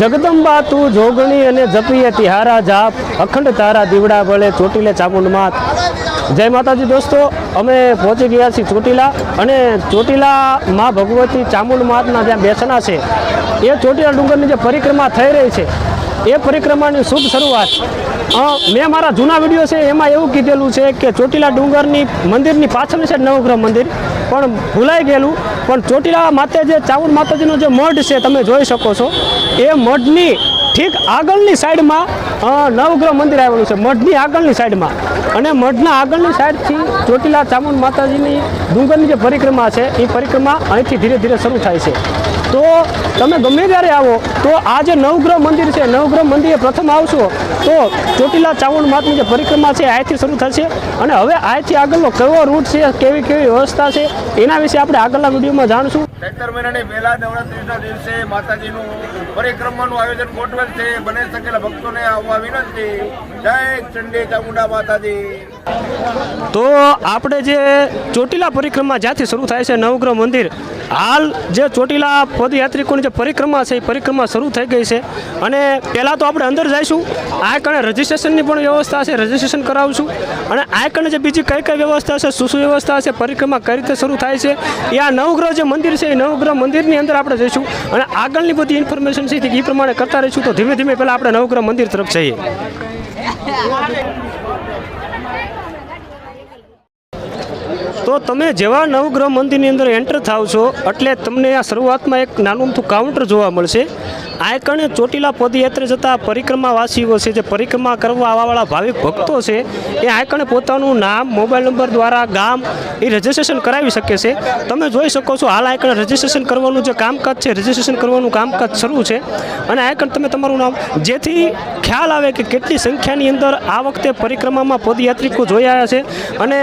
જગદંબા તું જોગણી અને જપીએ તિહારા જાપ. અખંડ તારા દીવડા બળે ચોટીલે ચામુંડ માત જય માતાજી દોસ્તો, અમે પહોંચી ગયા છીએ ચોટીલા અને ચોટીલા માં ભગવતી ચામુંડ માતના જ્યાં બેસના છે, એ ચોટીલા ડુંગરની જે પરિક્રમા થઈ રહી છે એ પરિક્રમાની શુભ શરૂઆત. મેં મારા જૂના વીડિયો છે, એમાં એવું કીધેલું છે કે ચોટીલા ડુંગરની મંદિરની પાછળની સાઈડ નવગ્રહ મંદિર, પણ ભૂલાઈ ગયેલું. પણ ચોટીલા માતે જે ચામુંડ માતાજીનો જે મઢ છે, તમે જોઈ શકો છો, એ મઢની ઠીક આગળની સાઈડમાં નવગ્રહ મંદિર આવેલું છે, મઢની આગળની સાઈડમાં. અને મઢના આગળની સાઈડથી ચોટીલા ચામુંડ માતાજીની ડુંગરની જે પરિક્રમા છે, એ પરિક્રમા અહીંથી ધીરે ધીરે શરૂ થાય છે. તો તમે ગમે ત્યારે આવો તો આ જે નવગ્રહ મંદિર છે નવગ્રહ મંદિરે પ્રથમ આવશો તો ચોટીલા ચાવણ માતની જે પરિક્રમા છે અહીંથી શરૂ થશે. અને હવે અહીંથી આગળનો કેવો રૂટ છે કેવી કેવી વ્યવસ્થા છે એના વિશે આપણે આગળના વિડીયોમાં જાણશું. સત્તર મહિનાની પહેલા નવરાત્રીના દિવસે માતાજીનું પરિક્રમાનું આયોજન ગોઠવેલ છે. બને શકેલા ભક્તોને આવવા વિનંતી. જય ચંડી ચામુંડા માતાજી. તો આપણે જે ચોટીલા પરિક્રમા જ્યાંથી શરૂ થાય છે નવગ્રહ મંદિર હાલ જે ચોટીલા પદયાત્રિકોની જે પરિક્રમા છે, એ પરિક્રમા શરૂ થઈ ગઈ છે. અને પહેલાં તો આપણે અંદર જઈશું. આ કણે રજિસ્ટ્રેશનની પણ વ્યવસ્થા છે, રજિસ્ટ્રેશન કરાવશું. અને આ કણે જે બીજી કઈ કઈ વ્યવસ્થા છે, શું શું વ્યવસ્થા છે, પરિક્રમા કઈ રીતે શરૂ થાય છે, એ આ નવગ્રહ જે મંદિર છે, એ નવગ્રહ મંદિરની અંદર આપણે જઈશું. અને આગળની બધી ઇન્ફોર્મેશન છે, એ પ્રમાણે કરતા રહીશું. તો ધીમે ધીમે પહેલાં આપણે નવગ્રહ મંદિર તરફ જઈએ. તો તમે જેવા નવગ્રહ મંદિરની અંદર એન્ટર થાવ છો, એટલે તમને આ શરૂઆતમાં એક નાનું અમથું કાઉન્ટર જોવા મળશે. આ કારણે ચોટીલા પદયાત્રે જતા પરિક્રમાવાસીઓ છે, જે પરિક્રમા કરવા આવવાવાળા ભાવિક ભક્તો છે, એ આ કારણે પોતાનું નામ, મોબાઈલ નંબર દ્વારા ગામ એ રજિસ્ટ્રેશન કરાવી શકે છે. તમે જોઈ શકો છો, હાલ આ રજીસ્ટ્રેશન કરવાનું જે કામકાજ છે, રજિસ્ટ્રેશન કરવાનું કામકાજ શરૂ છે. અને આ તમે તમારું નામ, જેથી ખ્યાલ આવે કે કેટલી સંખ્યાની અંદર આ વખતે પરિક્રમામાં પદયાત્રિકો જોયા છે. અને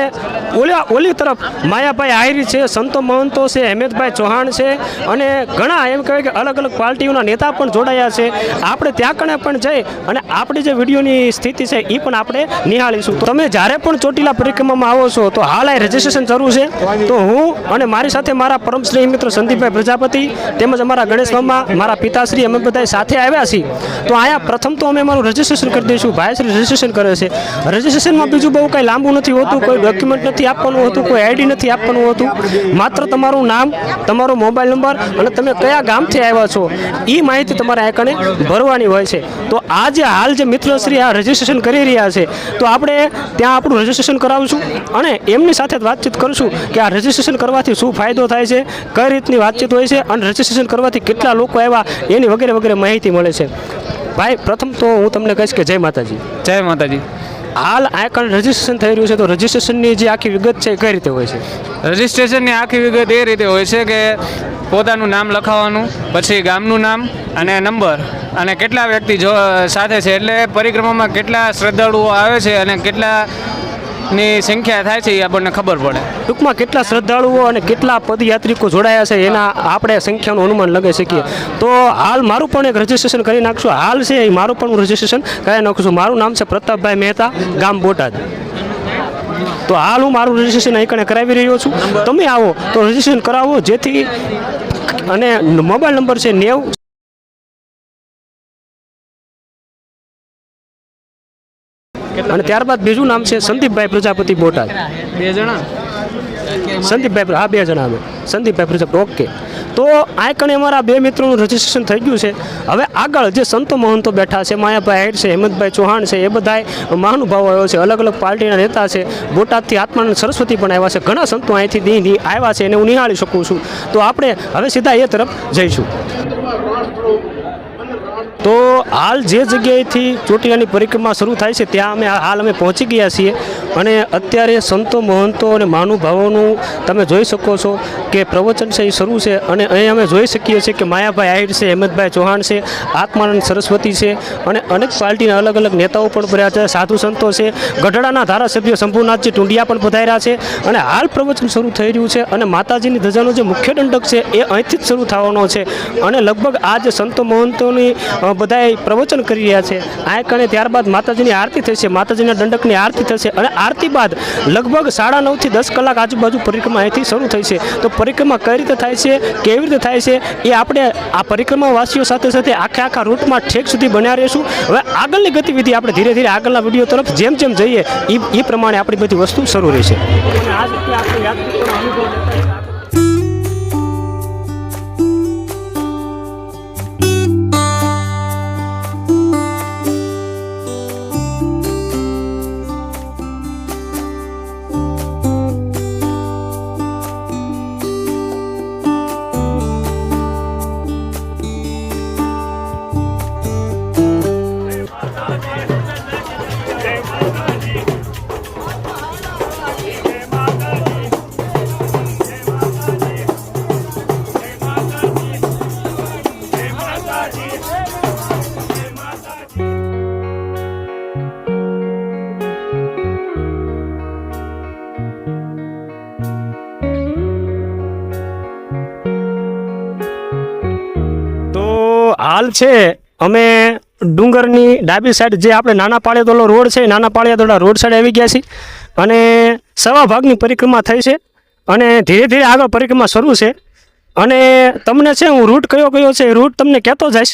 ઓલા, ઓલી તરફ માયાભાઈ આહિરી છે, સંતો મહંતો છે અહેમદભાઈ ચૌહાણ છે, અને ઘણા એમ કહેવાય કે અલગ અલગ પાર્ટીઓના નેતા પણ જોડાયા છે. આપણે ત્યાં કણે પણ જઈ અને આપણી જે વિડીયોની સ્થિતિ છે એ પણ આપણે નિહાળીશું. તમે જ્યારે પણ ચોટીલા પરિક્રમામાં આવો છો, તો હાલ આ રજીસ્ટ્રેશન શરૂ છે. તો હું અને મારી સાથે મારા પરમશ્રી મિત્ર સંદીપભાઈ પ્રજાપતિ તેમજ અમારા ગણેશ મામા, મારા પિતાશ્રી અમે બધા સાથે આવ્યા છીએ. તો અહીંયા પ્રથમ તો અમે અમારું રજિસ્ટ્રેશન કરી દઈશું. ભાઈશ્રી રજીસ્ટ્રેશન કરે છે. રજીસ્ટ્રેશનમાં બીજું બહુ કંઈ લાંબુ નથી હોતું, કોઈ ડોક્યુમેન્ટ નથી આપવાનું હતું, કોઈ આઈડી નથી આપવાનું હોતું. માત્ર તમારું નામ, તમારો મોબાઈલ નંબર અને તમે કયા ગામથી આવ્યા છો એ માહિતી તમારે આ કણે ભરવાની હોય છે. તો આ જે હાલ જે મિત્રશ્રી આ રજિસ્ટ્રેશન કરી રહ્યા છે, તો આપણે ત્યાં આપણું રજિસ્ટ્રેશન કરાવશું અને એમની સાથે વાતચીત કરશું કે આ રજિસ્ટ્રેશન કરવાથી શું ફાયદો થાય છે, કઈ રીતની વાતચીત હોય છે અને રજિસ્ટ્રેશન કરવાથી કેટલા લોકો આવ્યા, એની વગેરે વગેરે માહિતી મળે છે. ભાઈ, પ્રથમ તો હું તમને કહીશ કે જય માતાજી. જય માતાજી. હાલ આ રજીસ્ટ્રેશન થઈ રહ્યું છે, તો રજિસ્ટ્રેશનની જે આખી વિગત છે એ કઈ રીતે હોય છે? રજીસ્ટ્રેશનની આખી વિગત એ રીતે હોય છે કે પોતાનું નામ લખાવવાનું પછી ગામનું નામ અને નંબર અને કેટલા વ્યક્તિ જો સાથે છે. એટલે પરિક્રમામાં કેટલા શ્રદ્ધાળુઓ આવે છે અને કેટલાની સંખ્યા થાય છે એ આપણને ખબર પડે. ટૂંકમાં કેટલા શ્રદ્ધાળુઓ અને કેટલા પદયાત્રિકો જોડાયા છે એના આપણે સંખ્યાનું અનુમાન લગાવી શકીએ. તો હાલ મારું પણ એક રજિસ્ટ્રેશન કરી નાખશું. હાલ છે એ મારું પણ હું રજિસ્ટ્રેશન કરી નાખું છું. મારું નામ છે પ્રતાપભાઈ મહેતા, ગામ બોટાદ. તો હાલ હું મારું રજિસ્ટ્રેશન અહીં કરાવી રહ્યો છું. તમે આવો, તો રજીસ્ટ્રેશન કરાવો, જેથી અને મોબાઈલ નંબર છે નેવ અને ત્યારબાદ બીજું નામ છે સંદીપભાઈ પ્રજાપતિ બોટાદ. બે જણા? સંદીપભાઈ હા બે જણા અમે. સંદીપભાઈ પ્રજાપતિ ઓકે. તો આ કણે અમારા બે મિત્રોનું રજિસ્ટ્રેશન થઈ ગયું છે. હવે આગળ જે સંતો મહંતો બેઠા છે માયાભાઈ હાઈટ છે હેમંતભાઈ ચૌહાણ છે એ બધાય મહાનુભાવો આવ્યો છે અલગ અલગ પાર્ટીના નેતા છે. બોટાદથી આત્માનંદ સરસ્વતી પણ આવ્યા છે. ઘણા સંતો અહીંથી દી આવ્યા છે એને હું નિહાળી શકું છું. તો આપણે હવે સીધા એ તરફ જઈશું. તો હાલ જે જગ્યાએથી ચોટીલાની પરિક્રમા શરૂ થાય છે, ત્યાં અમે હાલ અમે પહોંચી ગયા છીએ. અને અત્યારે સંતો, મહંતો અને મહાનુભાવોનું તમે જોઈ શકો છો કે પ્રવચન છે એ શરૂ છે અને અહીં અમે જોઈ શકીએ છીએ કે માયાભાઈ આહિર છે, હેમંતભાઈ ચૌહાણ છે, આત્માનંદ સરસ્વતી છે અને અનેક પાર્ટીના અલગ અલગ નેતાઓ પણ ભર્યા છે, સાધુ સંતો છે, ગઢડાના ધારાસભ્ય શંભુનાથજી ટુંડિયા પણ પધાર્યા છે અને હાલ પ્રવચન શરૂ થઈ રહ્યું છે અને માતાજીની ધજાનો જે મુખ્ય દંડક છે એ અહીંથી જ શરૂ થવાનો છે. અને લગભગ આ જે સંતો, મહંતોની અ, બધાય પ્રવચન કરી રહ્યા છે. આ કણે ત્યારબાદ માતાજીની આરતી થશે માતાજીના દંડકની આરતી થશે અને આરતી બાદ લગભગ સાડા નવથી દસ કલાક આજુબાજુ પરિક્રમા અહીંથી શરૂ થઈ છે. તો પરિક્રમા કઈ રીતે થાય છે? કેવી રીતે થાય છે? એ આપણે આ પરિક્રમાવાસીઓ સાથે સાથે આખે આખા રૂટમાં ઠેક સુધી બન્યા રહીશું. હવે આગળની ગતિવિધિ આપણે ધીરે ધીરે આગળના વીડિયો તરફ જેમ જેમ જઈએ એ પ્રમાણે આપણી બધી વસ્તુ શરૂ રહેશે તો હાલ છે, અમે ડુંગરની ડાબી સાઈડ જે આપણે નાના પાળિયાદોલો રોડ છે નાના પાળિયાદોલા રોડ સાઈડ આવી ગયા છીએ. અને સવા ભાગની પરિક્રમા થઈ છે અને ધીરે ધીરે આગળ પરિક્રમા શરૂ છે. અને તમને છે, હું રૂટ કયો કયો છે, એ રૂટ તમને કહેતો જઈશ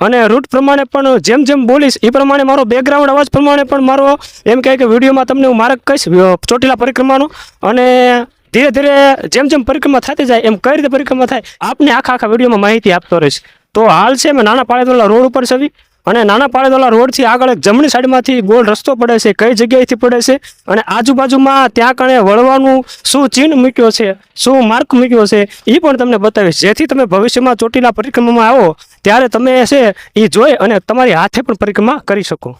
અને રૂટ પ્રમાણે પણ જેમ જેમ બોલીશ એ પ્રમાણે મારો બેકગ્રાઉન્ડ અવાજ પ્રમાણે પણ મારો એમ કહે કે વિડીયોમાં તમને હું માર્ગ કહીશ ચોટીલા પરિક્રમાનો. અને ધીરે ધીરે જેમ જેમ પરિક્રમા થતી જાય, એમ કઈ રીતે પરિક્રમા થાય, આપને આખા આખા વિડીયોમાં માહિતી આપતો રહીશ. તો હાલ છે મેં નાના પાળેદોલા રોડ ઉપર છવી અને નાના પાળેદોલા રોડથી આગળ એક જમણી સાઈડમાંથી ગોળ રસ્તો પડે છે, કઈ જગ્યાએથી પડે છે અને આજુબાજુમાં ત્યાં કણે વળવાનું શું ચિહ્ન મૂક્યો છે, શું માર્ક મૂક્યો છે એ પણ તમને બતાવીશ. જેથી તમે ભવિષ્યમાં ચોટીલા પરિક્રમામાં આવો, ત્યારે તમે છે એ જોઈ અને તમારી હાથે પણ પરિક્રમા કરી શકો.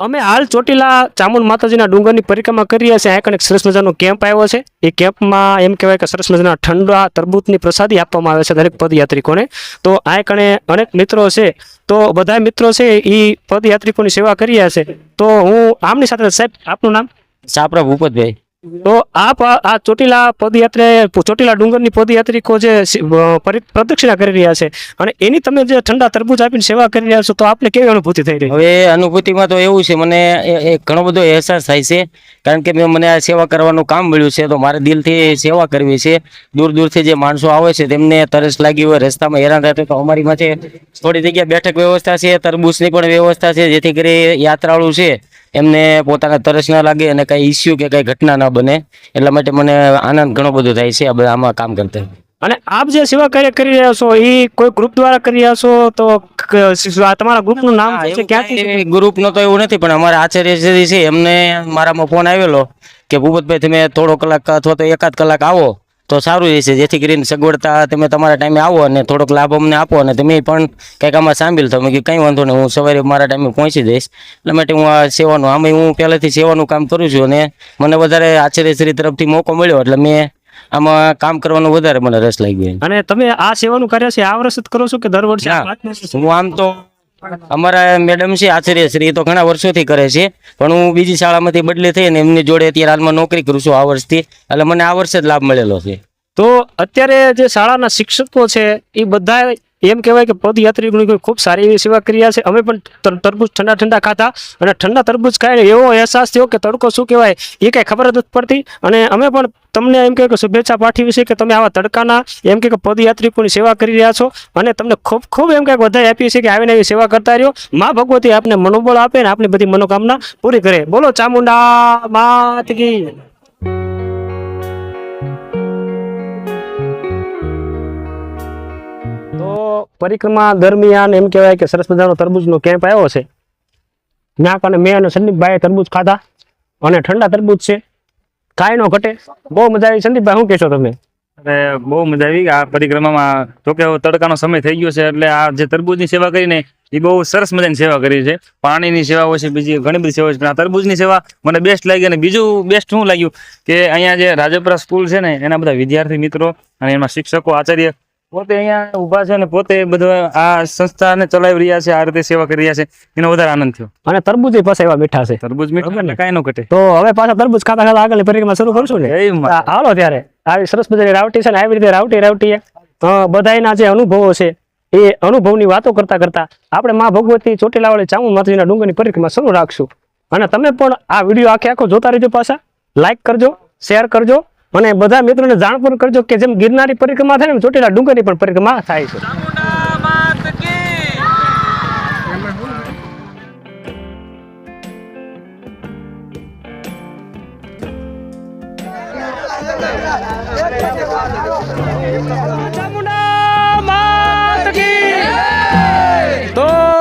અમે હાલ ચોટીલા ચામુંડ માતાજીના ડુંગરની પરિક્રમા કરીએ છીએ. અહીંયા એક સરસ મજાનો કેમ્પ આવ્યો છે. એ કેમ્પમાં એમ કહેવાય કે સરસ મજાના ઠંડા તરબૂતની પ્રસાદી આપવામાં આવે છે દરેક પદયાત્રિકોને. તો આ કણે અનેક મિત્રો છે. તો બધા મિત્રો છે એ પદયાત્રિકોની સેવા કરી છે. તો હું આમની સાથે સાહેબ, આપનું નામ? સાપરા ભૂપતભાઈ. તો આ આ ચોટીલા પદયાત્રા, ચોટીલા ડુંગરની પદયાત્રિકો જે પ્રદક્ષિણા કરી રહ્યા છે અને એની તમે જે ઠંડા તરબૂચ આપીને સેવા કરી રહ્યા છો તો આપને કેવી અનુભૂતિ થઈ રહી? હવે અનુભૂતિમાં તો એવું છે, મને ઘણો બધો અહેસાસ થાય છે, કારણ કે મેં મને આ સેવા કરવાનું કામ મળ્યું છે, તો મારે દિલથી સેવા કરવી છે. દૂર દૂરથી જે માણસો આવે છે, તેમને તરસ લાગી હોય, રસ્તામાં હેરાન રહેતો તો અમારી માટે થોડી જગ્યા બેઠક વ્યવસ્થા છે, તરબૂચની પણ વ્યવસ્થા છે, જેથી કરી યાત્રાળુ છે એમને પોતાના તરસ ના લાગે અને કઈ ઇસ્યુ કે કઈ ઘટના ના બને એટલા માટે મને આનંદ ઘણો બધો થાય છે આ બધા આમાં કામ કરતા. અને આપ જે સેવા કાર્ય કરી રહ્યા છો એ કોઈ ગ્રુપ દ્વારા કરી રહ્યા છો? તો તમારા ગ્રુપનું નામ છે? ક્યાંથી ગ્રુપ નો તો એવું નથી પણ અમારા આચાર્ય છે એમને મારામાં ફોન આવેલો કે ભૂપતભાઈ તમે થોડો કલાક અથવા તો એકાદ કલાક આવો. તો સારું રહેશે જેથી કરીને સગવડતા તમે તમારા ટાઈમે આવો અને થોડોક લાભ અમને આપો અને તમે પણ કંઈક આમાં સામેલ થાવ મેં કીધું કંઈ વાંધો નહીં હું સવારે મારા ટાઈમે પહોંચી જઈશ એટલા માટે હું આ સેવાનું આમાં હું પહેલેથી સેવાનું કામ કરું છું અને મને વધારે આચાર્યશ્રી તરફથી મોકો મળ્યો એટલે મેં આમાં કામ કરવાનો વધારે મને રસ લાગ્યો અને તમે આ સેવાનું કાર્ય છે આ વર્ષ જ કરો છો કે દર. વર્ષે? હું આમ તો અમારા મેડમ છે, આચાર્ય શ્રી, એ તો ઘણા વર્ષોથી કરે છે. પણ હું બીજી શાળામાંથી બદલી થઈ અને એમની જોડે અત્યારે હાલમાં નોકરી કરું છું આ વર્ષથી. એટલે મને આ વર્ષે જ લાભ મળેલો છે. તો અત્યારે જે શાળાના શિક્ષકો છે, એ બધા એમ કહેવાય કે પદયાત્રીઓની ખૂબ સારી એવી સેવા કરી રહ્યા છે. અમે પણ તર- તરબૂચ ઠંડા ઠંડા ખાતા અને ઠંડા તરબૂચ ખાઈને એવો અહેસાસ થયો કે તડકો શું કહેવાય, એ કાંઈ ખબર જ પડતી. અને અમે પણ તમને એમ કે શુભેચ્છા પાઠવી છે કે તમે આવા તડકાના એમ કે પદયાત્રિકોની સેવા કરી રહ્યા છો. અને તમને ખૂબ ખૂબ એમ કંઈક વધારે આપીએ છીએ કે આવીને એવી સેવા કરતા રહ્યો. મા ભગવતી આપને મનોબળ આપે ને આપની બધી મનોકામના પૂરી કરે. બોલો ચામુંડા માત કી પરિક્રમા દરમિયાન એમ કહેવાય કે સરસ મજાનો તરબૂચનો કેમ્પ આવ્યો છે. નાક અને મેં અને સંદીપભાઈએ તરબૂજ ખાધા અને ઠંડા તરબૂજ છે. કાંઈ નો ઘટે. બહુ મજા આવી. સંદીપભાઈ, શું કહેશો તમે? બહુ મજા આવી. આ પરિક્રમામાં જો કે તડકાનો સમય થઈ ગયો છે એટલે આ જે તરબૂજની સેવા કરીને એ બહુ સરસ મજાની સેવા કરી છે. પાણીની સેવા હોય છે, બીજી ઘણી બધી સેવા છે, પણ આ તરબૂજની સેવા મને બેસ્ટ લાગી અને બીજું બેસ્ટ શું લાગ્યું કે અહીંયા જે રાજપરા સ્કૂલ છે ને, એના બધા વિદ્યાર્થી મિત્રો અને એમાં શિક્ષકો, આચાર્ય પોતે અહીંયા ઊભા છે અને પોતે બધું આ સંસ્થાને ચલાવી રહ્યા છે આ રીતે સેવા કરી રહ્યા છે. એનો વધારે આનંદ થયો. અને તરબૂજ પાસે એવા બેઠા છે. તરબૂજ મીઠા એટલે કાંઈ ન ઘટે. તો હવે પાછા તરબૂજ ખાતા ખાતા આગળ પરિક્રમા શરૂ કરશું ને? હાલો ત્યારે. આવી સરસ મજાની રાવટી છે ને આવી રીતે રાવટી રાવટી બધાના જે અનુભવો છે એ અનુભવની વાતો કરતા કરતા આપણે મા ભગવતી ચોટીલાવાળી ચામુ માતાજીના ડુંગરની પરિક્રમા શરૂ રાખશું. અને તમે પણ આ વીડિયો આખે આખો જોતા રહેજો પાછા. લાઈક કરજો શેર કરજો અને બધા મિત્રોને જાણ પણ કરજો કે જેમ ગિરનારી પરિક્રમા થાય ને ચોટીલા ડુંગરની પણ પરિક્રમા થાય છે.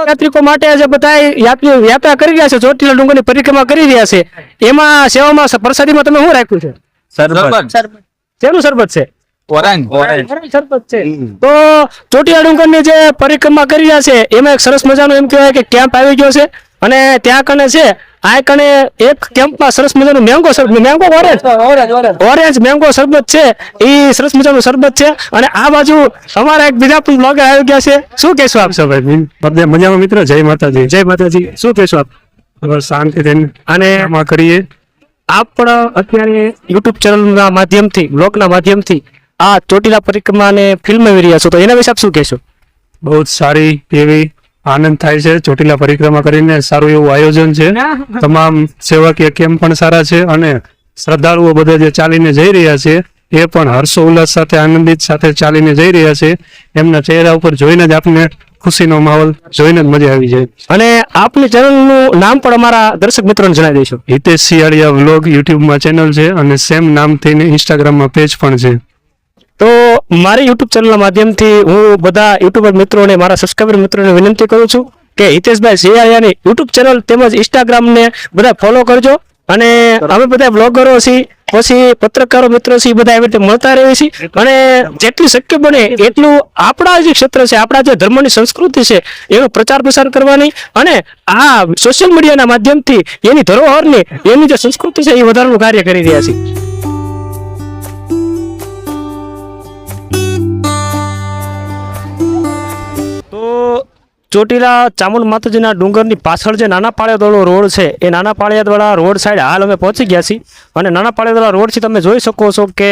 યાત્રિકો માટે જે બધા યાત્રીઓ યાત્રા કરી રહ્યા છે, ચોટીલા ડુંગરની પરિક્રમા કરી રહ્યા છે. એમાં સેવામાં પ્રસાદીમાં તમે શું રાખ્યું છે? શેનું સરબત છે? ઓરેન્જ શરબત છે. તો ચોટીલા ડુંગરની જે પરિક્રમા કરી રહ્યા છે એમાં એક સરસ મજાનો એમ કહેવાય કે કેમ્પ આવી ગયો છે. અને ત્યાં કને છે આ કને એક કેમ્પમાં સરસ મજાનું મેંગો શરબત મેંગો ઓરેન્જ ઓરેન્જ મેંગો સરબત છે. એ સરસ મજાનું શરબત છે. અને આ બાજુ અમારા એક બીજા પણ બ્લોગર આવી ગયા છે. શું કહેશો આપ? સૌ બધે મજામાં મિત્ર? જય માતાજી. જય માતાજી. શું કહેશો આપ? શાંતિ થઈને અને કરીએ. આપ પણ અત્યારે યુટ્યુબ ચેનલના માધ્યમથી બ્લોગના માધ્યમથી આ ચોટીલા પરિક્રમાને ફિલ્મ આવી રહ્યા છો. તો એના વિશે આપ શું કહેશો? બહુ જ સારી એવી આનંદ થાય છે ચોટીલા પરિક્રમા કરીને. સારું એવું આયોજન છે. તમામ સેવાકીય કેમ્પ પણ સારા છે અને શ્રદ્ધાળુઓ બધા જે ચાલીને જઈ રહ્યા છે એ પણ હર્ષો ઉલ્લાસ સાથે આનંદિત સાથે ચાલીને જઈ રહ્યા છે. એમના ચહેરા ઉપર જોઈને જ આપને ખુશીનો માહોલ જોઈને જ મજા આવી જાય. અને આપની ચેનલનું નામ પણ અમારા દર્શક મિત્રોને જણાવી દઈશું. હિતેશ સિયાળિયા વ્લોગ યુટ્યુબમાં ચેનલ છે અને સેમ નામથી ઇન્સ્ટાગ્રામમાં પેજ પણ છે. તો મારી યુટ્યુબ ચેનલના માધ્યમથી હું બધા યુટ્યુબર મિત્રોને મારા સબસ્ક્રાઈબર મિત્રોને વિનંતી કરું છું કે હિતેશભાઈ સિયાળિયાની યુટ્યુબ ચેનલ તેમજ ઇન્સ્ટાગ્રામને બધા ફોલો કરજો. અને અમે બધા બ્લોગરો છીએ પછી પત્રકારો મિત્રો છીએ બધા એવી રીતે મળતા રહીએ છીએ. અને જેટલું શક્ય બને એટલું આપણા જે ક્ષેત્ર છે આપણા જે ધર્મની સંસ્કૃતિ છે એનો પ્રચાર પ્રસાર કરવાની અને આ સોશિયલ મીડિયાના માધ્યમથી એની ધરોહરની એની જે સંસ્કૃતિ છે એ વધારવાનું કાર્ય કરી રહ્યા છીએ. ચોટીલા ચામુંડ માતાજીના ડુંગરની પાછળ જે નાના પાળિયાદવાળો રોડ છે, એ નાના પાળિયાદવાળા રોડ સાઈડ હાલ અમે પહોંચી ગયા છીએ. અને નાના પાળિયાદવાળા રોડથી તમે જોઈ શકો છો કે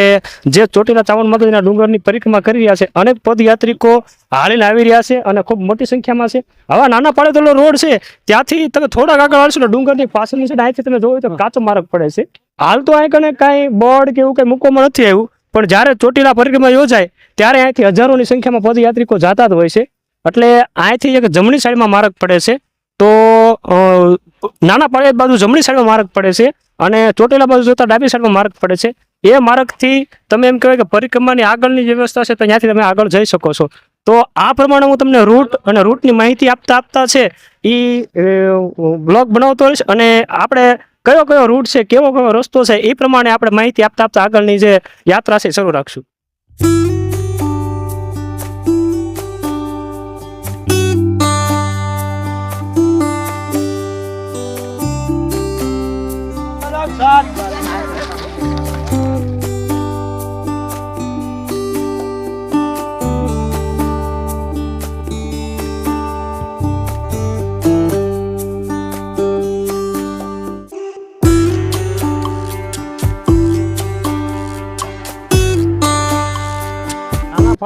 જે ચોટીલા ચામુંડ માતાજીના ડુંગરની પરિક્રમા કરી રહ્યા છે, અનેક પદયાત્રિકો હાલીને આવી રહ્યા છે અને ખૂબ મોટી સંખ્યામાં છે. આવા નાના પાળિયાદવાળો રોડ છે, ત્યાંથી તમે થોડાક આગળ આવશો ને ડુંગરની પાછળની સાઈડ અહીંથી તમે જોયું તો કાચો માર્ગ પડે છે. હાલ તો અહીં કને કાંઈ બોર્ડ કે એવું કંઈ મૂકવામાં નથી આવ્યું, પણ જ્યારે ચોટીલા પરિક્રમા યોજાય, ત્યારે અહીંથી હજારોની સંખ્યામાં પદયાત્રિકો જતા જ હોય છે. એટલે અહીંથી એક જમણી સાઈડમાં માર્ગ પડે છે. તો નાના પાળિયાદ બાજુ જમણી સાઈડમાં માર્ગ પડે છે અને ચોટીલા બાજુ જોતા ડાબી સાઈડમાં માર્ગ પડે છે. એ માર્ગથી તમે એમ કહેવાય કે પરિક્રમાની આગળની જે વ્યવસ્થા છે તો ત્યાંથી તમે આગળ જઈ શકો છો. તો આ પ્રમાણે હું તમને રૂટ અને રૂટની માહિતી આપતા આપતા છે એ બ્લોગ બનાવતો રહીશ અને આપણે કયો કયો રૂટ છે, કેવો કયો રસ્તો છે એ પ્રમાણે આપણે માહિતી આપતા આપતા આગળની જે યાત્રા છે શરૂ રાખશું.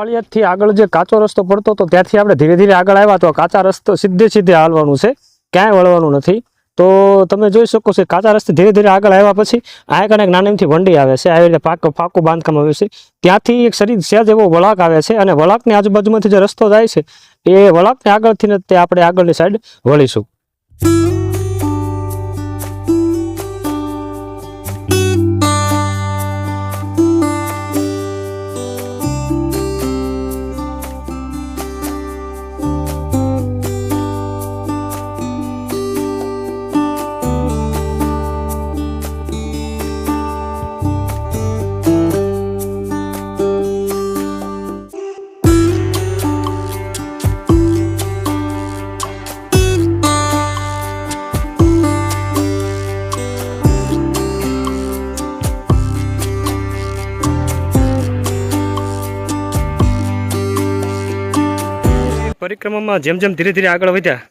નાના આગળ જે કાચો રસ્તો પડતો હતો, ત્યાંથી આપણે ધીરે ધીરે આગળ આવ્યા તો કાચા રસ્તો સીધે સીધે હાલવાનું છે. ક્યાંય વળવાનું નથી. તો તમે જોઈ શકો છો કાચા રસ્તે ધીરે ધીરે આગળ આવ્યા પછી આ એક એક નાનીમથી વંડી આવે છે. આવી રીતે પાક પાકું બાંધકામ આવ્યું છે. ત્યાંથી એક શરીર સહેજ એવો વળાક આવે છે અને વળાકની આજુબાજુમાંથી જે રસ્તો જાય છે, એ વળાકને આગળથી તે આપણે આગળની સાઈડ વળીશું. પરિક્રમામાં જેમ જેમ ધીરે ધીરે આગળ વધ્યા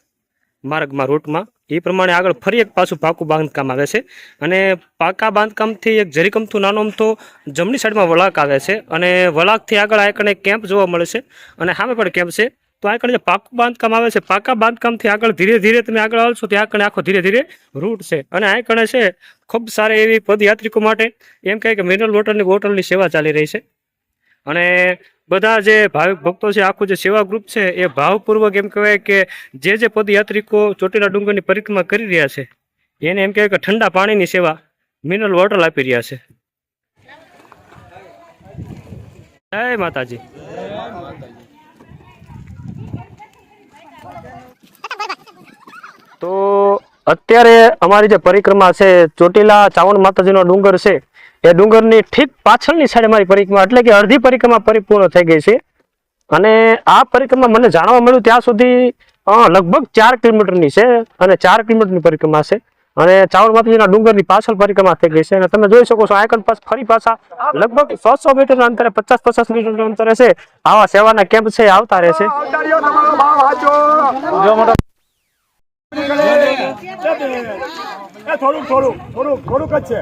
માર્ગમાં, રૂટમાં, એ પ્રમાણે આગળ ફરી એક પાછું પાકું બાંધકામ આવે છે. અને પાકા બાંધકામથી એક જરીકમથું નાનો અમથો જમણી સાઈડમાં વળાંક આવે છે અને વળાંકથી આગળ આ કણે કેમ્પ જોવા મળે છે. અને સામે પણ કેમ્પ છે. તો આ કણે જે પાકું બાંધકામ આવે છે. પાકા બાંધકામથી આગળ ધીરે ધીરે તમે આગળ આવશો ત્યાં આકણે આખો ધીરે ધીરે રૂટ છે. અને આ કણે છે, ખૂબ સારી એવી પદયાત્રિકો માટે એમ કહે કે મિનરલ વોટરની બોટલની સેવા ચાલી રહી છે. અને બધા જે ભાવિક ભક્તો છે, આખું જે સેવા ગ્રુપ છે, એ ભાવપૂર્વક એમ કહેવાય કે જે જે પદયાત્રિકો ચોટીલા ડુંગરની પરિક્રમા કરી રહ્યા છે, એને એમ કહેવાય કે ઠંડા પાણીની સેવા મિનરલ વોટર આપી રહ્યા છે. જય માતાજી. તો અત્યારે અમારી જે પરિક્રમા છે, ચોટીલા ચાવણ માતાજીનો ડુંગર છે એ ડુંગરની ઠીક પાછળની સાઈડ મારી પરિક્રમા એટલે કે અડધી પરિક્રમા પરિપૂર્ણ થઈ ગઈ છે. અને આ પરિક્રમા મને જાણવા મળ્યું ત્યાં સુધી લગભગ ચાર કિલોમીટરની છે અને ચાર કિલોમીટરની પરિક્રમા છે. અને ચાવણ માતાજીના ડુંગરની પાછળ પરિક્રમા થઈ ગઈ છે. અને તમે જોઈ શકો છો આયકન પાસ ફરી પાછા લગભગ સો સો મીટરના અંતરે, પચાસ પચાસ મીટરના અંતરે છે. આવા સેવાના કેમ્પ છે, આવતા રહે છે. થોડુંક થોડુંક થોડુંક થોડુંક જ છે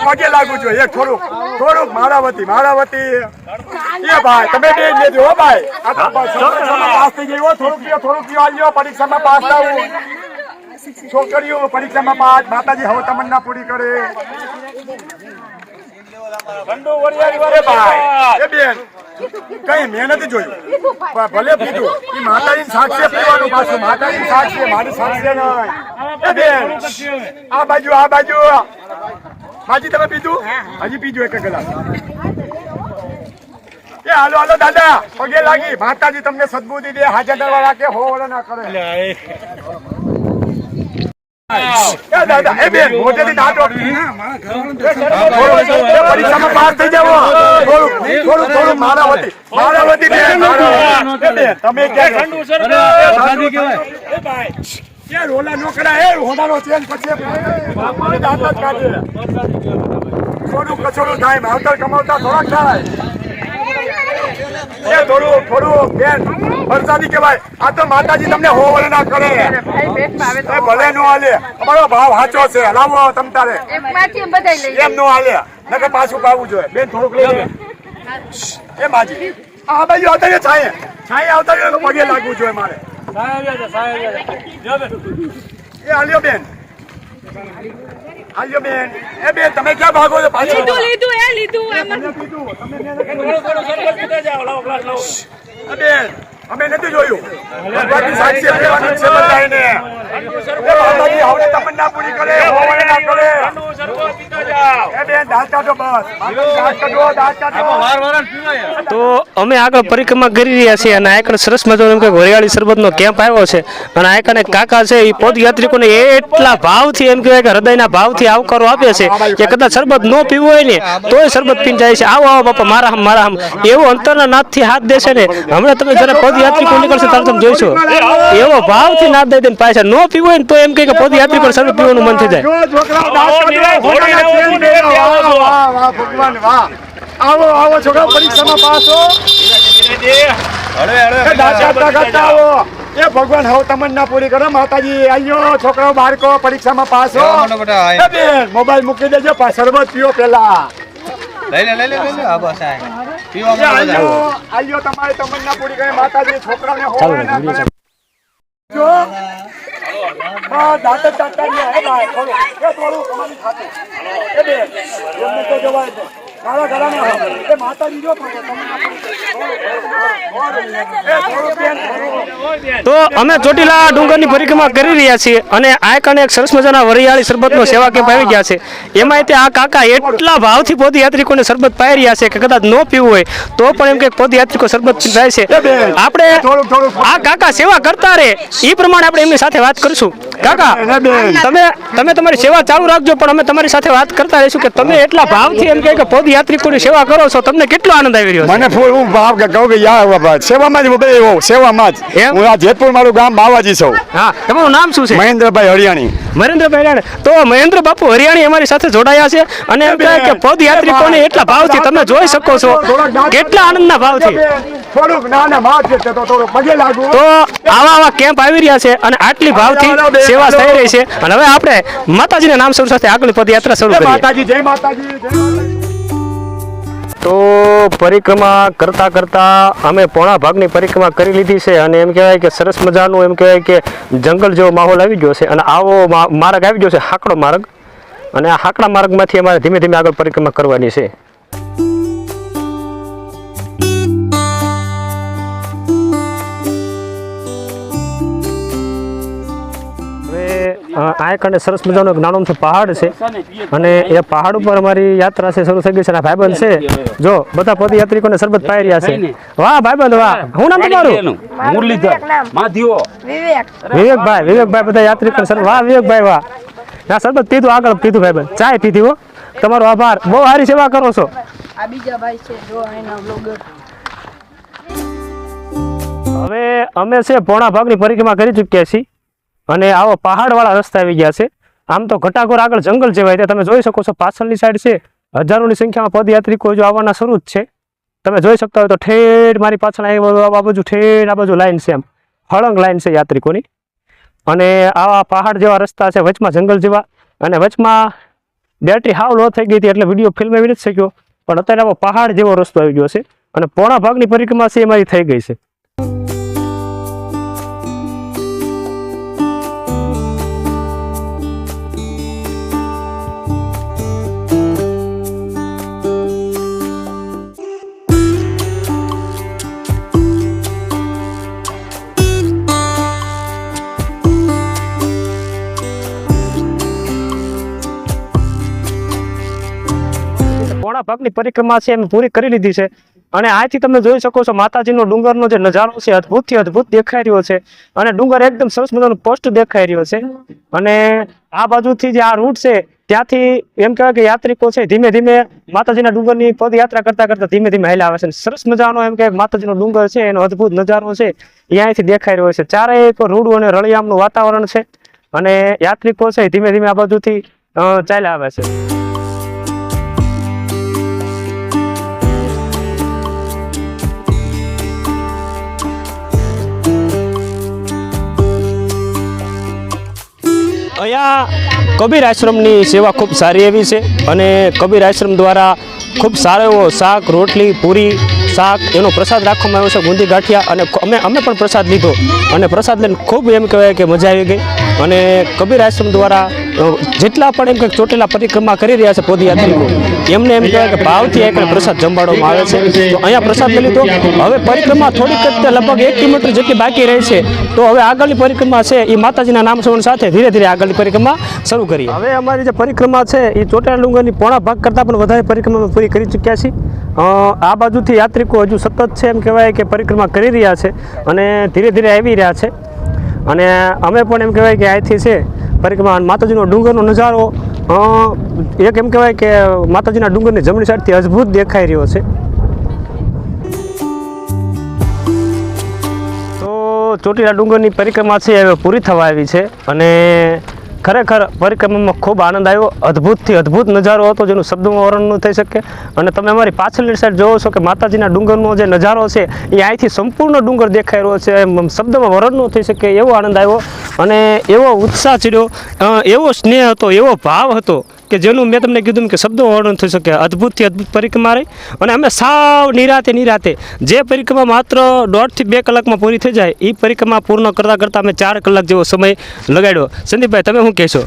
પગે લાગુ જોઈએ થોડુંક થોડુંક મારાવતી મારાવતી એ ભાઈ તમે બે લેજો ભાઈ પરીક્ષામાં પાસ થાવું છોકરીઓ પરીક્ષામાં પાસ માતાજી હવે તમન્ના પૂરી કરે. કઈ મેં નથી જોયું ભલે પીધું એ માતાજી સાક્ષી પીવાનું પાછું માતાજી સાક્ષી મારી સાક્ષી નહીં. બેન આ બાજુ આ બાજુ. હાજી તમે પીધું? હજી પીજો એક કલાક એ હાલો હાલો દાદા પગે લાગી. માતાજી તમને સદબુદ્ધિ દે હાજર કરવા રાખે હો ના કરે એ દાદા એ બેન મોઢેથી દાંત ઓળખી. એ પરીક્ષામાં થોડું થોડું નોકરા એ પછી દાંત કચોડું થાય માવતર કમાવતા થોડાક થાય એ થોડું થોડું બેન વરસાદી કહેવાય. આ તો માતાજી તમને હોવળ ના કરે એ ભલે નો હાલે. અમારો ભાવ સાચો છે. લાવો તમ તારે. એમ નો હાલે. નકર પાછું પાવું જોઈએ. બેન થોડુંક લઈ લે. એ માજી. આ બાજુ આવતા રહ્યો છાંયે. છાંયે આવતા રહ્યો પગે લાગવું જોઈએ મારે. એ હાલ્યો બેન. હાલ્યો બેન એ બેન તમે ક્યાં ભાગો છો પાછો લીધું લીધું એ લીધું એ બેન અમે નથી જોયું ભગવાનની સાક્ષી પીવાનું છે બધાયને એ માતાજી તમને ના પૂરી કરે હોવળ ના કરે તો અમે આગળ પરિક્રમા કરી રહ્યા છીએ અને આયકણ સરસ મજાનો એમ કે વરિયાળી સરબતનો કેમ્પ આવ્યો છે. અને આયકણ એક કાકા છે એ પદયાત્રિકોને એટલા ભાવથી એમ કહેવાય કે હૃદયના ભાવથી આવકારો આપે છે કે કદાચ શરબત ન પીવું હોય ને તોય શરબત પીને જાય છે. આવો આવો બાપા મારા હમ મારા હમ. એવો અંતરના નાથથી હાથ દેશે ને હમણાં તમે જરા પદયાત્રિકો નીકળશે ત્યારે તમે જોઈશો. એવો ભાવથી નાથ દઈ દઈને પાછા ન પીવું હોય ને તો એમ કહે કે પદયાત્રિકો સરબત પીવાનું મન થઈ જાય. ભગવાન વાહ. આવો આવો છોકરા પરીક્ષામાં પાસ હો. એ આવો. ભગવાન હવે તમન્ના પૂરી કરો. માતાજી આયો છોકરાઓ બાળકો પરીક્ષામાં પાસ હો. બેન મોબાઈલ મૂકી દેજો શરબત પીઓ પેલા લઈ લે લઈ લે લઈ લે. હા બસ આ પીવા એ આયો આયો તમારે તમન્ના પૂરી કરે. માતાજી જો હા, દાંત રહ્યા. એ ભાઈ થોડું, એ થોડું તમારી ખાતે એ બે, એમને તો જવાય. મારા ઘરાને હો. એ માતાજી જો તો અમે ચોટીલા ડુંગરની પરિક્રમા કરી રહ્યા છીએ અને આ કણે એક સરસ મજાના વરિયાળી શરબતનો સેવા કેમ્પ આવી ગયા છે. એમાં તે આ કાકા એટલા ભાવથી પદયાત્રિકોને શરબત પાઈ રહ્યા છે કે કદાચ ન પીવું હોય તો પણ એમ કે પદયાત્રિકો સરબત જાય છે. આપણે આ કાકા સેવા કરતા રહે. એ પ્રમાણે આપણે એમની સાથે વાત કરીશું. કાકા તમે તમે તમારી સેવા ચાલુ રાખજો પણ અમે તમારી સાથે વાત કરતા રહીશું કે તમે એટલા ભાવથી એમ કે પદયાત્રી પદયાત્રિકોની સેવા કરો છો તમને કેટલો આનંદ આવી રહ્યો મને ફૂલ હું ભાવ કે કહું કે યાર બાબા, સેવામાં જ હું બધે સેવામાં જ. હું આ જેતપુર મારું ગામ બાવાજી છું. હા તમારું નામ શું છે? મહેન્દ્રભાઈ હરિયાણી. મહેન્દ્રભાઈ હરિયાણી. તો મહેન્દ્ર બાપુ હરિયાણી અમારી સાથે જોડાયા છે અને એમ કહે કે પદયાત્રિકોને એટલા ભાવથી તમે જોઈ શકો છો કેટલા આનંદના ભાવથી. થોડુંક ના ના લાગુ તો આવા આવા કેમ્પ આવી રહ્યા છે અને આટલી ભાવથી સેવા થઈ રહી છે. અને હવે આપણે માતાજીના નામ સ્વરૂપ સાથે આગળ પદયાત્રા શરૂ કરીએ. માતાજી જય માતાજી જય માતાજી. તો પરિક્રમા કરતા કરતા અમે પોણા ભાગની પરિક્રમા કરી લીધી છે અને એમ કહેવાય કે સરસ મજાનું એમ કહેવાય કે જંગલ જેવો માહોલ આવી ગયો છે અને આવો માર્ગ આવી ગયો છે હાકડો માર્ગ. અને આ હાકડા માર્ગમાંથી અમારે ધીમે ધીમે આગળ પરિક્રમા કરવાની છે. આ એક અને સરસ મજાનો એક નાનો અમથો પહાડ છે. અને એ પહાડ ઉપર અમારી યાત્રા છે શરૂ થઈ ગઈ છે અને ભાઈબંધ છે. જો બધા પદયાત્રિકોને સરબત પાઈ રહ્યા છે. વાહ ભાઈબંધ વાહ. હું નામ તમારું? મુરલીધર. માધીઓ વિવેક. વિવેકભાઈ વિવેકભાઈ બધા યાત્રિકો સર વાહ વિવેકભાઈ વાહ. ના સરબત પીધું આગળ પીધું ભાઈબંધ. ચાય પીધી હો. તમારો આભાર. બહુ સારી સેવા કરો છો. આ બીજા ભાઈ છે જો એના બ્લોગર હવે અમે છે પોણા ભાગની પરિક્રમા કરી ચૂક્યા છીએ. અને આવો પહાડવાળા રસ્તા આવી ગયા છે. આમ તો ઘટાઘોર આગળ જંગલ જેવાય છે. તમે જોઈ શકો છો પાછળની સાઈડ છે. હજારોની સંખ્યામાં પદયાત્રિકો જો આવવાના શરૂ જ છે. તમે જોઈ શકતા હોય તો ઠેઠ મારી પાછળ આ બાજુ- ઠેર, આ બાજુ લાઈન છે એમ હળંગ લાઈન છે યાત્રિકોની. અને આવા પહાડ જેવા રસ્તા છે, વચમાં જંગલ જેવા. અને વચમાં બેટરી હાવ લો થઈ ગઈ હતી એટલે વીડિયો ફિલ્મ એવી નથી શક્યો. પણ અત્યારે આવો પહાડ જેવો રસ્તો આવી ગયો છે. અને પોણા ભાગની પરિક્રમા છે એ મારી થઈ ગઈ છે. પોણા ભાગની પરિક્રમા છે એમ પૂરી કરી લીધી છે. અને આથી તમે જોઈ શકો છો માતાજીનો ડુંગરનો જે નજારો છે અદભુતથી અદ્ભુત દેખાઈ રહ્યો છે. અને ડુંગર એકદમ સરસ મજાનો સ્પષ્ટ દેખાઈ રહ્યો છે. અને આ બાજુથી જે આ રૂટ છે, ત્યાંથી એમ કહેવાય કે યાત્રિકો છે, ધીમે ધીમે માતાજીના ડુંગરની પદયાત્રા કરતા કરતા ધીમે ધીમે હેલા આવે છે. સરસ મજાનો એમ કે માતાજીનો ડુંગર છે, એનો અદ્ભુત નજારો છે અહીંયાથી દેખાઈ રહ્યો છે. ચારેય રૂડું અને રળિયામનું વાતાવરણ છે. અને યાત્રિકો છે ધીમે ધીમે આ બાજુથી ચાલ્યા આવે છે. અહીંયા કબીર આશ્રમની સેવા ખૂબ સારી એવી છે અને કબીર આશ્રમ દ્વારા ખૂબ સારો એવો શાક, રોટલી, પૂરી, શાક એનો પ્રસાદ રાખવામાં આવ્યો છે ગુંદી ગાંઠિયા અને અમે અમે પણ પ્રસાદ લીધો અને પ્રસાદ લઈને ખૂબ એમ કહેવાય કે મજા આવી ગઈ. અને કબીર આશ્રમ દ્વારા જેટલા પણ એમ કંઈક ચોટેલા પરિક્રમા કરી રહ્યા છે પદયાત્રિકો એમને એમ કહેવાય કે ભાવથી એક પ્રસાદ જમાડવામાં આવે છે. તો અહીંયા પ્રસાદ લીધો. હવે પરિક્રમા થોડીક જ લગભગ એક કિલોમીટર જેટલી બાકી રહી છે. તો હવે આગળની પરિક્રમા છે એ માતાજીના નામ સ્મરણ સાથે ધીરે ધીરે આગળની પરિક્રમા શરૂ કરીએ. હવે અમારી જે પરિક્રમા છે એ ચોટેલા ડુંગરની પોણા ભાગ કરતાં પણ વધારે પરિક્રમા પૂરી કરી ચૂક્યા છીએ. આ બાજુથી યાત્રિકો હજુ સતત છે એમ કહેવાય કે પરિક્રમા કરી રહ્યા છે અને ધીરે ધીરે આવી રહ્યા છે. અને અમે પણ એમ કહેવાય કે અહીંથી છે પરિક્રમા માતાજીનો ડુંગરનો નજારો એક એમ કહેવાય કે માતાજીના ડુંગરની જમણી સાઈડથી અદ્ભુત દેખાઈ રહ્યો છે. તો ચોટીલા ડુંગરની પરિક્રમા છે હવે પૂરી થવા આવી છે અને ખરેખર પરિક્રમામાં ખૂબ આનંદ આવ્યો. અદ્ભુતથી અદ્ભુત નજારો હતો જેનું શબ્દમાં વર્ણન ન થઈ શકે. અને તમે અમારી પાછળની સાઈડ જોવો છો કે માતાજીના ડુંગરનો જે નજારો છે, એ અહીંથી સંપૂર્ણ ડુંગર દેખાઈ રહ્યો છે. શબ્દમાં વર્ણન ન થઈ શકે એવો આનંદ આવ્યો. અને એવો ઉત્સાહ ચડ્યો. એવો સ્નેહ હતો, એવો ભાવ હતો. કે જેનું મેં તમને કીધું કે શબ્દો વર્ણન થઈ શકે, અદ્ભુતથી અદ્ભુત પરિક્રમા રહી. અને અમે સાવ નિરાતે નિરાતે જે પરિક્રમા માત્ર દોઢથી બે કલાકમાં પૂરી થઈ જાય એ પરિક્રમા પૂર્ણ કરતાં કરતાં અમે ચાર કલાક જેવો સમય લગાડ્યો. સંદીપભાઈ, તમે શું કહેશો?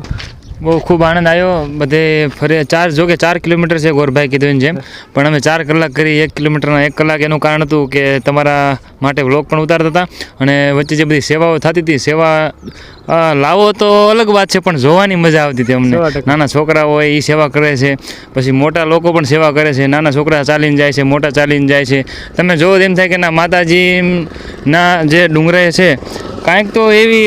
બહુ ખૂબ આનંદ આવ્યો બધે ફરે ચાર જો કે ચાર કિલોમીટર છે ગોરભાઈ કીધું જેમ. પણ અમે ચાર કલાક કરી એક કિલોમીટરના એક કલાક એનું કારણ હતું કે તમારા માટે વ્લોગ પણ ઉતારતા હતા. અને વચ્ચે જે બધી સેવાઓ થતી હતી સેવા લાવો તો અલગ વાત છે પણ જોવાની મજા આવતી હતી અમને. નાના છોકરા હોય એ સેવા કરે છે. પછી મોટા લોકો પણ સેવા કરે છે. નાના છોકરા ચાલીને જાય છે મોટા ચાલીને જાય છે. તમે જોવો એમ થાય કે ના માતાજીના જે ડુંગરે છે કાંઈક તો એવી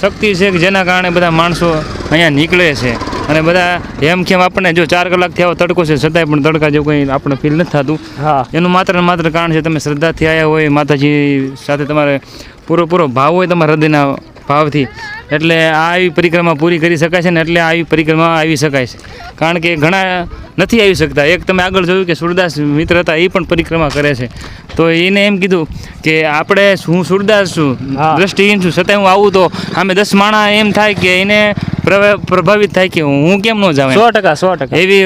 શક્તિ છે કે જેના કારણે બધા માણસો અહીંયા નીકળે છે. અને બધા એમ કેમ આપણને જો ચાર કલાક થયા તડકો છે છતાંય પણ તડકા જેવું કંઈ આપણે ફીલ નથી થતું. હા. એનું માત્ર ને માત્ર કારણ છે તમે શ્રદ્ધાથી આવ્યા હોય માતાજી સાથે તમારે પૂરો પૂરો ભાવ હોય તમારા હૃદયના ભાવથી. એટલે આ આવી પરિક્રમા પૂરી કરી શકાય છે ને એટલે આવી પરિક્રમા આવી શકાય છે. કારણ કે ઘણા નથી આવી શકતા. એક તમે આગળ જોયું કે સુરદાસ મિત્ર હતા એ પણ પરિક્રમા કરે છે. તો એને એમ કીધું કે આપણે હું સુરદાસ છું. દ્રષ્ટિહીન છું છતાં હું આવું તો અમે દસ માણા એમ થાય કે એને પ્રભ- પ્રભાવિત થાય કે હું કેમ ન જાઉં સો ટકા સો ટકા. એવી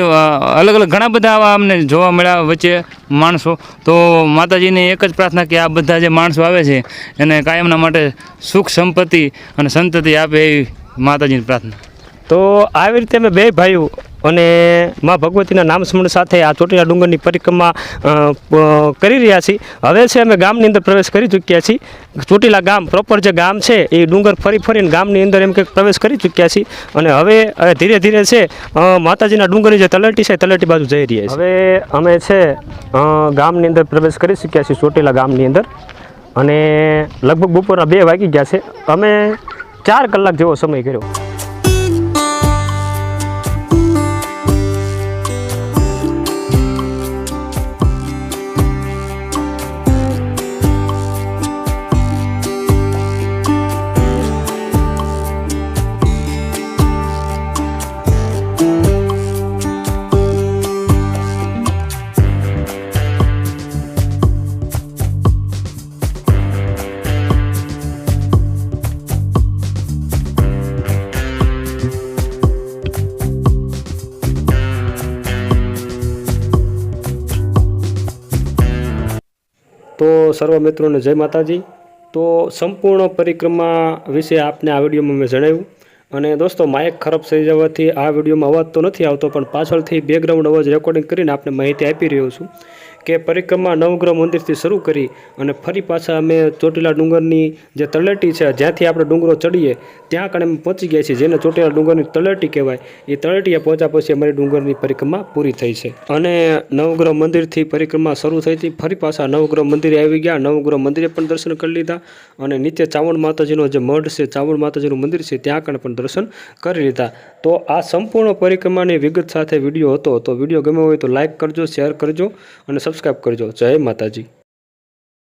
અલગ અલગ ઘણા બધા આવા અમને જોવા મળ્યા વચ્ચે માણસો. તો માતાજીને એક જ પ્રાર્થના કે આ બધા જે માણસો આવે છે એને કાયમના માટે સુખ સંપત્તિ અને સંતતિ આપે એવી માતાજીની પ્રાર્થના. તો આવી રીતે અમે બે ભાઈઓ અને મા ભગવતીના નામ સ્મરણ સાથે આ ચોટીલા ડુંગરની પરિક્રમા કરી રહ્યા છીએ. હવે છે અમે ગામની અંદર પ્રવેશ કરી ચૂક્યા છીએ. ચોટીલા ગામ પ્રોપર જે ગામ છે, એ ડુંગર ફરી ફરીને ગામની અંદર એમ કે પ્રવેશ કરી ચૂક્યા છીએ. અને હવે ધીરે ધીરે છે માતાજીના ડુંગરની જે તલટી છે તલટી બાજુ જઈ રહ્યા છે હવે અમે છે ગામની અંદર પ્રવેશ કરી ચૂક્યા છીએ, ચોટીલા ગામની અંદર. અને લગભગ બપોરના બે વાગી ગયા છે. અમે ચાર કલાક જેવો સમય કર્યો. તો સર્વ મિત્રોને જય માતાજી. તો સંપૂર્ણ પરિક્રમા વિશે આપને આ વિડીયોમાં મેં જણાવ્યું. અને દોસ્તો માઇક ખરાબ થઈ જવાથી આ વિડીયોમાં અવાજ તો નથી આવતો, પણ પાછળથી બેકગ્રાઉન્ડ અવાજ રેકોર્ડિંગ કરીને આપને માહિતી આપી રહ્યો છું. કે પરિક્રમા નવગ્રહ મંદિરથી શરૂ કરી અને ફરી પાછા અમે ચોટીલા ડુંગરની જે તળેટી છે, જ્યાંથી આપણે ડુંગરો ચડીએ, ત્યાં કણે અમે પહોંચી ગયા છીએ. જેને ચોટીલા ડુંગરની તળેટી કહેવાય. એ તળેટીએ પહોંચ્યા પછી અમારી ડુંગરની પરિક્રમા પૂરી થઈ છે. અને નવગ્રહ મંદિરથી પરિક્રમા શરૂ થઈ હતી. ફરી પાછા નવગ્રહ મંદિરે આવી ગયા. નવગ્રહ મંદિરે પણ દર્શન કરી લીધા અને નીચે ચાવણ માતાજીનો જે મઢ છે ચાવણ માતાજીનું મંદિર છે, ત્યાં કણે પણ દર્શન કરી લીધા. તો આ સંપૂર્ણ પરિક્રમાની વિગત સાથે વીડિયો હતો. તો વીડિયો ગમ્યો હોય તો લાઇક કરજો, શેર કરજો અને સબસ્ક્રાઈબ કરજો. જય માતાજી.